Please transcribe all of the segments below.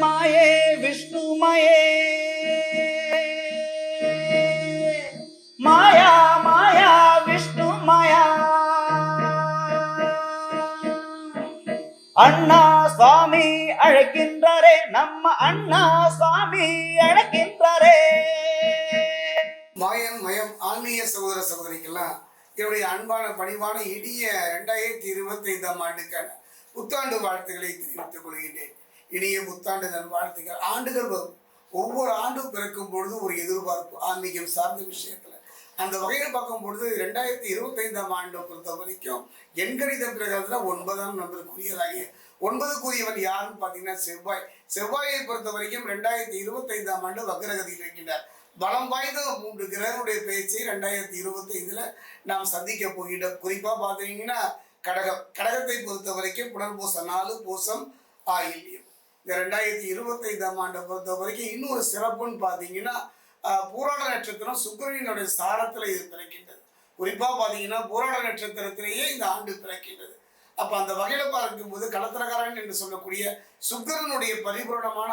மாயே விஷ்ணுமயே மாயா. மாயா விஷ்ணு மாயா. அண்ணா சுவாமி அழைக்கின்றாரே நம்ம அண்ணா சுவாமி அழைக்கின்றாரே. மாயன் மயம் ஆன்மீக சகோதர சகோதரிக்கெல்லாம் என்னுடைய அன்பான பணிவான இனிய ரெண்டாயிரத்தி இருபத்தி ஐந்தாம் ஆண்டுக்கான புத்தாண்டு வாழ்த்துக்களை தெரிவித்துக் கொள்கின்றேன். இனிய புத்தாண்டு நல்வாழ்த்துக்கள். ஆண்டுகள் வரும் ஒவ்வொரு ஆண்டும் பிறக்கும் பொழுது ஒரு எதிர்பார்ப்பு ஆன்மீகம் சார்ந்த விஷயத்துல. அந்த வகையில் பார்க்கும் பொழுது ரெண்டாயிரத்தி இருபத்தைந்தாம் ஆண்டை பொறுத்த வரைக்கும் எண்கணித பிரகாரத்தில் ஒன்பதாம் நம்பருக்குரியதாகிய ஒன்பதுக்குரியவன் யாருன்னு பார்த்தீங்கன்னா செவ்வாய். செவ்வாயை பொறுத்த வரைக்கும் ரெண்டாயிரத்தி இருபத்தைந்தாம் ஆண்டு வக்ரகதியில் இருக்கின்றார். பலம் வாய்ந்த மூன்று கிரகனுடைய பேச்சை ரெண்டாயிரத்தி இருபத்தி நாம் சந்திக்க போகின்றோம். குறிப்பா பார்த்தீங்கன்னா கடகம். கடகத்தை பொறுத்த வரைக்கும் புனர்பூசம் நாலு பூசம் ஆயில்யம். இந்த ரெண்டாயிரத்தி இருபத்தைந்தாம் ஆண்டை பொறுத்த வரைக்கும் இன்னொரு சிறப்புன்னு பார்த்தீங்கன்னா பூராட நட்சத்திரம் சுக்கிரனினுடைய சாரத்தில் இது பிறக்கின்றது. குறிப்பாக பார்த்தீங்கன்னா பூராட நட்சத்திரத்திலேயே இந்த ஆண்டு பிறக்கின்றது. அப்போ அந்த வகையில் பார்க்கும்போது களத்திரக்காரன் என்று சொல்லக்கூடிய சுக்கிரனுடைய பரிபூரணமான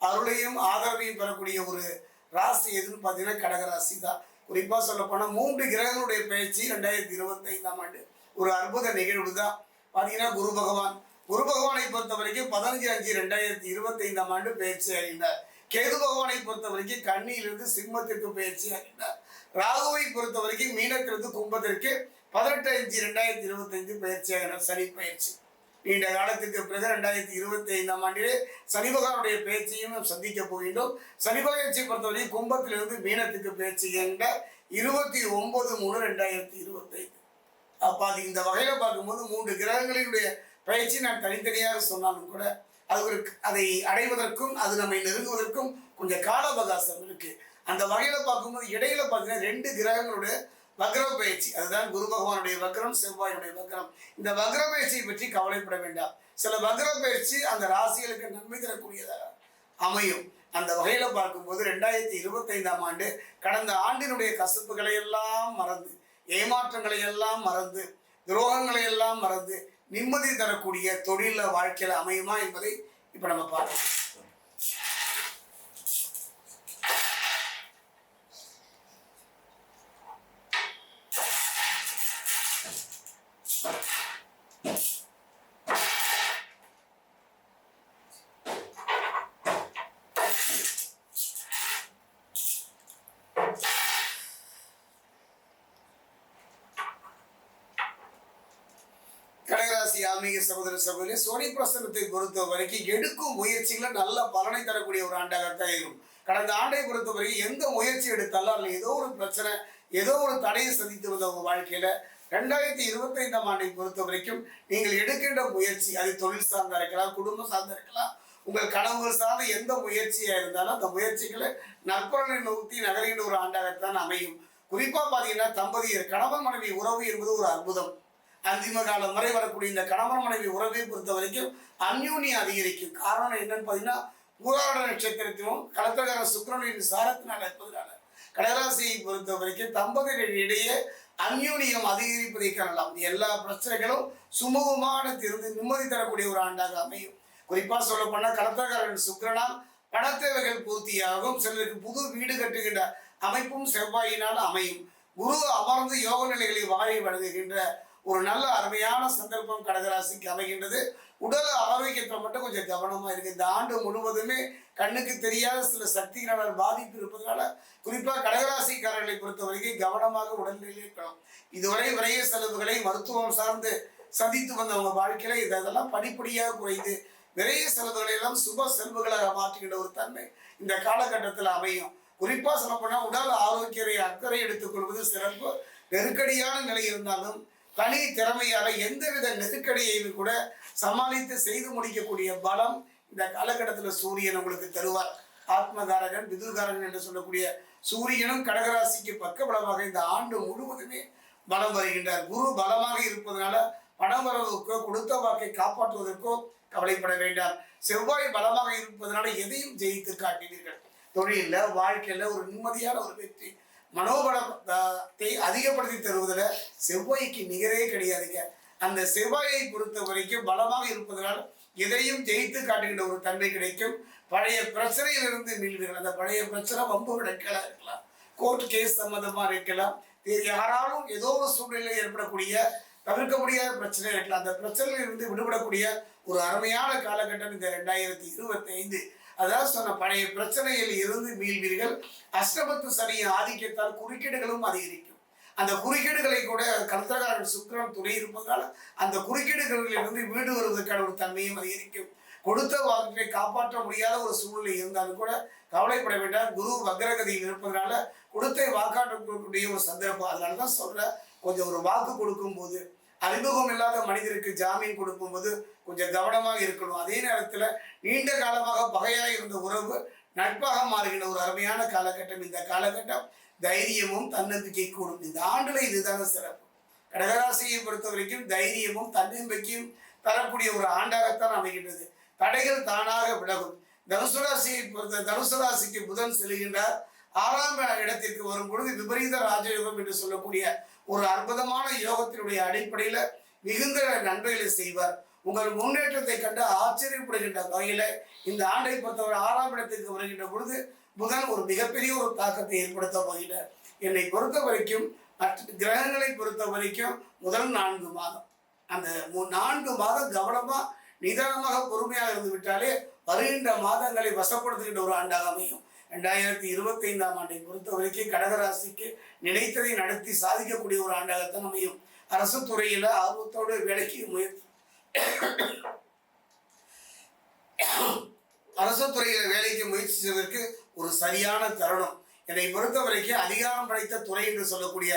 அருளையும் ஆதரவையும் பெறக்கூடிய ஒரு ராசி எதுன்னு பார்த்தீங்கன்னா கடகராசி தான் குறிப்பாக சொல்லப்போனால் மூன்று கிரகங்களுடைய பயிற்சி ரெண்டாயிரத்தி இருபத்தைந்தாம் ஆண்டு ஒரு அற்புத நிகழ்வு தான் பார்த்தீங்கன்னா குரு பகவான் குரு பகவானை பொறுத்த வரைக்கும் பதினஞ்சு அஞ்சு ரெண்டாயிரத்தி இருபத்தி ஐந்தாம் ஆண்டு பயிற்சி அறிந்தார் கேது பகவானை பொறுத்த வரைக்கும் கண்ணியிலிருந்து சிம்மத்திற்கு பயிற்சி அறிந்தார் ராகுவை பொறுத்த வரைக்கும் மீனத்திலிருந்து கும்பத்திற்கு பதினெட்டு அஞ்சு ரெண்டாயிரத்தி இருபத்தைந்து பயிற்சி ஆகினார் சனி பயிற்சி. நீண்ட காலத்துக்கு பிறகு ரெண்டாயிரத்தி இருபத்தி ஐந்தாம் ஆண்டிலே சனி பகவானுடைய பேச்சையும் நாம் சந்திக்க போகின்றோம். சனி பயிற்சியை பொறுத்தவரை கும்பத்திலிருந்து மீனத்துக்கு பேச்சு என்ற இருபத்தி ஒன்பது மூணு ரெண்டாயிரத்தி இருபத்தைந்து. அப்போ அது இந்த வகையில் பார்க்கும்போது மூன்று கிரகங்களினுடைய பயிற்சி நான் தனித்தனியாக சொன்னாலும் கூட அது ஒரு அதை அடைவதற்கும் அது நம்மை நெருங்குவதற்கும் கொஞ்சம் கால அவகாசம் இருக்கு. அந்த வகையில் பார்க்கும்போது இடையில பார்த்தீங்கன்னா ரெண்டு கிரகங்களுடைய வக்ர பயிற்சி அதுதான் குரு பகவானுடைய வக்ரம் செவ்வாயுடைய வக்ரம். இந்த வக்ர பயிற்சியை பற்றி கவலைப்பட வேண்டாம். சில வக்ர பயிற்சி அந்த ராசிகளுக்கு நன்மை தரக்கூடியதாக அமையும். அந்த வகையில் பார்க்கும்போது ரெண்டாயிரத்தி இருபத்தைந்தாம் ஆண்டு கடந்த ஆண்டினுடைய கசப்புகளை எல்லாம் மறந்து ஏமாற்றங்களை எல்லாம் மறந்து துரோகங்களை எல்லாம் மறந்து நிம்மதி தரக்கூடிய தொழில வாழ்க்கையில் அமையுமா என்பதை இப்போ நம்ம பார்க்கலாம் கடகராசி ஆன்மீக சகோதர சகோதரி சோனி பிரசனத்தை பொறுத்த வரைக்கும் எடுக்கும் முயற்சிகளை நல்ல பலனை தரக்கூடிய ஒரு ஆண்டாகத்தான் இருக்கும் கடந்த ஆண்டை பொறுத்த வரைக்கும் எந்த முயற்சி எடுத்தாலும் அதில் ஏதோ ஒரு பிரச்சனை ஏதோ ஒரு தடையை சந்தித்து வந்த உங்க வாழ்க்கையில ரெண்டாயிரத்தி இருபத்தைந்தாம் ஆண்டை பொறுத்த வரைக்கும் நீங்கள் எடுக்கின்ற முயற்சி அது தொழில் சார்ந்தா இருக்கலாம் குடும்பம் சார்ந்தா இருக்கலாம் உங்கள் கனவுகள் சார்ந்த எந்த முயற்சியா இருந்தாலும் அந்த முயற்சிகளை நற்பலனை நோக்கி நகரின் ஒரு ஆண்டாகத்தான் அமையும். குறிப்பா பாத்தீங்கன்னா தம்பதியர் கணவன் மனைவி உறவு என்பது ஒரு அற்புதம். அந்திம காலம் வரை வரக்கூடிய இந்த கணவன் மனைவி உறவை பொறுத்த வரைக்கும் அந்யூன்யம் அதிகரிக்கும். காரணம் என்னன்னு பார்த்தீங்கன்னா பூராட நட்சத்திரத்திலும் கலத்தகார சுக்கரனின் சாரத்தினால் இருப்பதனால கடகராசியை பொறுத்த வரைக்கும் தம்பதியரின் இடையே அந்யூன்யம் அதிகரிப்பதை காணலாம். எல்லா பிரச்சனைகளும் சுமூகமான தீர்ந்து நிம்மதி தரக்கூடிய ஒரு ஆண்டாக அமையும். குறிப்பாக சொல்ல போனால் கடத்தகாரன் சுக்கரனால் பணத்தேவைகள் பூர்த்தியாகும். சிலருக்கு புது வீடு கட்டுகின்ற அமைப்பும் செவ்வாயினால் அமையும். குரு அமர்ந்து யோக நிலைகளை வாழி வழங்குகின்ற ஒரு நல்ல அருமையான சந்தர்ப்பம் கடகராசிக்கு அமைகின்றது. உடல் ஆரோக்கியத்தில் மட்டும் கொஞ்சம் கவனமாக இருக்குது இந்த ஆண்டு முழுவதுமே கண்ணுக்கு தெரியாத சில சக்திகளால் பாதிப்பு இருப்பதனால குறிப்பாக கடகராசிக்காரர்களை பொறுத்த வரைக்கும் கவனமாக உடல்நிலையில் இருக்கணும் இதுவரை விரைய செலவுகளை மருத்துவம் சார்ந்து சந்தித்து வந்தவங்க வாழ்க்கையில இதெல்லாம் படிப்படியாக குறைந்து விரைய செலவுகளை எல்லாம் சுப செல்வங்களாக மாற்றுகின்ற ஒரு தன்மை இந்த காலகட்டத்தில் அமையும். குறிப்பாக சொல்லப்போனால் உடல் ஆரோக்கியரை அக்கறை எடுத்துக்கொள்வது சிறப்பு. நெருக்கடியான நிலை இருந்தாலும் தனி திறமையாக எந்தவித நெருக்கடியையும் கூட சமாளித்து செய்து முடிக்கக்கூடிய பலம் இந்த காலகட்டத்தில் சூரியன் உங்களுக்கு தருவார். ஆத்மகாரகன் விதுகாரகன் என்று சொல்லக்கூடிய சூரியனும் கடகராசிக்கு பக்க பலமாக இந்த ஆண்டு முழுவதுமே பலம் வருகின்றார். குரு பலமாக இருப்பதனால பணவரவுக்கோ கொடுத்த வாக்கை காப்பாற்றுவதற்கோ கவலைப்பட வேண்டாம். செவ்வாய் பலமாக இருப்பதனால எதையும் ஜெயித்து காட்டினீர்கள். தொழிலில் வாழ்க்கையில் ஒரு நிம்மதியான ஒரு வெற்றி மனோபலத்தை அதிகப்படுத்தி தருவதில் செவ்வாய்க்கு நிகரே கிடையாதுங்க. அந்த செவ்வாயை பொறுத்த வரைக்கும் பலமாக இருப்பதனால் எதையும் ஜெயித்து காட்டுகின்ற ஒரு தன்மை கிடைக்கும். பழைய பிரச்சனையிலிருந்து மீள்வீர்கள். அந்த பழைய பிரச்சனை வம்பு விளக்கலா இருக்கலாம். கோர்ட் கேஸ் சம்மந்தமாக இருக்கலாம். யாராலும் ஏதோ ஒரு சூழ்நிலையில் ஏற்படக்கூடிய தவிர்க்க முடியாத பிரச்சனை இருக்கலாம். அந்த பிரச்சனையிலிருந்து விடுபடக்கூடிய ஒரு அருமையான காலகட்டம் இந்த ரெண்டாயிரத்தி இருபத்தி ஐந்து அதாவது சொன்ன பழைய பிரச்சனையில் இருந்து மீள்வீர்கள். அஷ்டமத்து சனியின் ஆதிக்கத்தால் குறுக்கீடுகளும் அதிகரிக்கும். அந்த குறுக்கீடுகளை கூட கர்த்தகாரன் சுக்கரன் துணை இருப்பதால் அந்த குறுக்கீடுகளில் இருந்து வீடு வருவதற்கான ஒரு தன்மையும் அதிகரிக்கும். கொடுத்த வாழ்க்கையை காப்பாற்ற முடியாத ஒரு சூழ்நிலை இருந்தாலும் கூட கவலைப்பட வேண்டாம். குரு வக்ரகதியில் இருப்பதனால கொடுத்த வாக்காற்றக்கூடிய ஒரு சந்தர்ப்பம். அதனால தான் சொல்கிறேன் கொஞ்சம் ஒரு வாக்கு கொடுக்கும்போது அறிமுகம் இல்லாத மனிதருக்கு ஜாமீன் கொடுக்கும்போது கொஞ்சம் கவனமாக இருக்கணும். அதே நேரத்தில் நீண்ட காலமாக பகையாக இருந்த உறவு நட்பாக மாறுகின்ற ஒரு அருமையான காலகட்டம். இந்த காலகட்டம் தைரியமும் தன்னம்பிக்கை கூடும். இந்த ஆண்டுல இதுதான சிறப்பு. கடகராசியை பொறுத்த வரைக்கும் தைரியமும் தன்னம்பிக்கையும் தரக்கூடிய ஒரு ஆண்டாகத்தான் அமைகின்றது. தடைகள் தானாக விலகும். தனுசு ராசியை பொறுத்த தனுசு ராசிக்கு புதன் செல்கின்றார். ஆறாம் இடத்திற்கு வரும் பொழுது விபரீத ராஜயோகம் என்று சொல்லக்கூடிய ஒரு அற்புதமான யோகத்தினுடைய அடிப்படையில மிகுந்த நன்மைகளை செய்வார். உங்கள் முன்னேற்றத்தை கண்டு ஆச்சரியப்படுகின்ற வகையில இந்த ஆண்டை பொறுத்தவரை ஆறாம் இடத்திற்கு வருகின்ற பொழுது புதன் ஒரு மிகப்பெரிய ஒரு தாக்கத்தை ஏற்படுத்த போகிறார். என்னை பொறுத்த வரைக்கும் மற்ற கிரகங்களை பொறுத்த வரைக்கும் முதல் நான்கு மாதம். அந்த மு- நான்கு மாதம் கவனமா நிதானமாக பொறுமையாக இருந்து விட்டாலே வருகின்ற மாதங்களை வசப்படுத்துகின்ற ஒரு ஆண்டாக அமையும். ரெண்டாயிரத்தி இருபத்தி ஐந்தாம் ஆண்டை பொறுத்த வரைக்கும் கடகராசிக்கு நினைத்ததை நடத்தி சாதிக்கக்கூடிய ஒரு ஆண்டாகத்தான் அமையும். அரசு துறையில ஆர்வத்தோடு வேலைக்கு முயற்சி அரசு துறையில வேலைக்கு முயற்சி செய்வதற்கு ஒரு சரியான தருணம். என்னை பொறுத்த வரைக்கும் அதிகாரம் படைத்த துறை என்று சொல்லக்கூடிய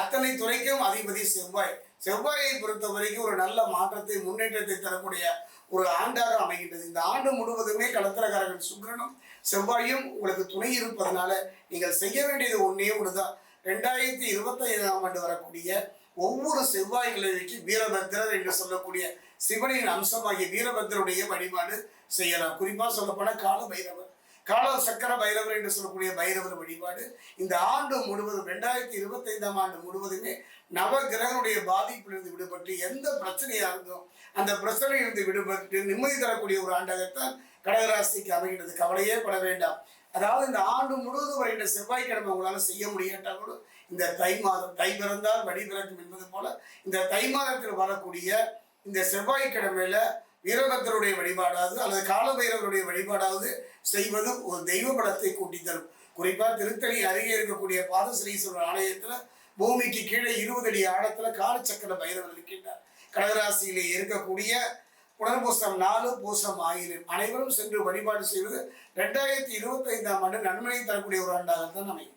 அத்தனை துறைக்கும் அதிபதி செவ்வாய். செவ்வாயை பொறுத்த வரைக்கும் ஒரு நல்ல மாற்றத்தை முன்னேற்றத்தை தரக்கூடிய ஒரு ஆண்டாக அமைகின்றது. இந்த ஆண்டு முழுவதுமே கடத்திரக்காரர்கள் சுக்கரனும் செவ்வாயும் உங்களுக்கு துணை இருப்பதனால நீங்கள் செய்ய வேண்டியது ஒன்றே ஒன்றுதான் ரெண்டாயிரத்தி இருபத்தைந்தாம் ஆண்டு வரக்கூடிய ஒவ்வொரு செவ்வாய் கிழமைக்கு வீரபத்திரர் என்று சொல்லக்கூடிய சிவனின் அம்சமாகிய வீரபத்திரருடைய வழிபாடு செய்யலாம். குறிப்பாக சொல்லப்போனால் கால பைரவர் கால சக்கர பைரவர் என்று சொல்லக்கூடிய பைரவர் வழிபாடு. இந்த ஆண்டு முழுவதும் ரெண்டாயிரத்தி இருபத்தைந்தாம் ஆண்டு முழுவதுமே நவ கிரகனுடைய பாதிப்பிலிருந்து விடுபட்டு எந்த பிரச்சனையாக இருந்தோம் அந்த பிரச்சனையிலிருந்து விடுபட்டு நிம்மதி தரக்கூடிய ஒரு ஆண்டாகத்தான் கடகராசிக்கு அமைகின்றது. கவலையே பட வேண்டாம். அதாவது இந்த ஆண்டு முழுவதும் வருகின்ற செவ்வாய்க்கிழமை உங்களால் செய்ய முடியாட்டா கூட இந்த தை மாதம் தை பிறந்தால் வழி பிறக்கும் என்பது போல இந்த தை மாதத்தில் வரக்கூடிய இந்த செவ்வாய்க்கிழமையில வீரபத்தருடைய வழிபாடாவது அல்லது காலபைரவருடைய வழிபாடாவது செய்வது ஒரு தெய்வ பலத்தை கூட்டி தரும். குறிப்பா திருத்தணி அருகே இருக்கக்கூடிய பாதசனீஸ்வரர் ஆலயத்துல பூமிக்கு கீழே இருபது அடி ஆழத்துல காலச்சக்கர பைரவர் இருக்கின்றார். கடகராசியிலே இருக்கக்கூடிய புனர்பூசம் நாலு பூசம் ஆயிரம். அனைவரும் சென்று வழிபாடு செய்வது ரெண்டாயிரத்தி இருபத்தி ஐந்தாம் ஆண்டு நன்மையை தரக்கூடிய ஒரு ஆண்டாகத்தான் அமையும்.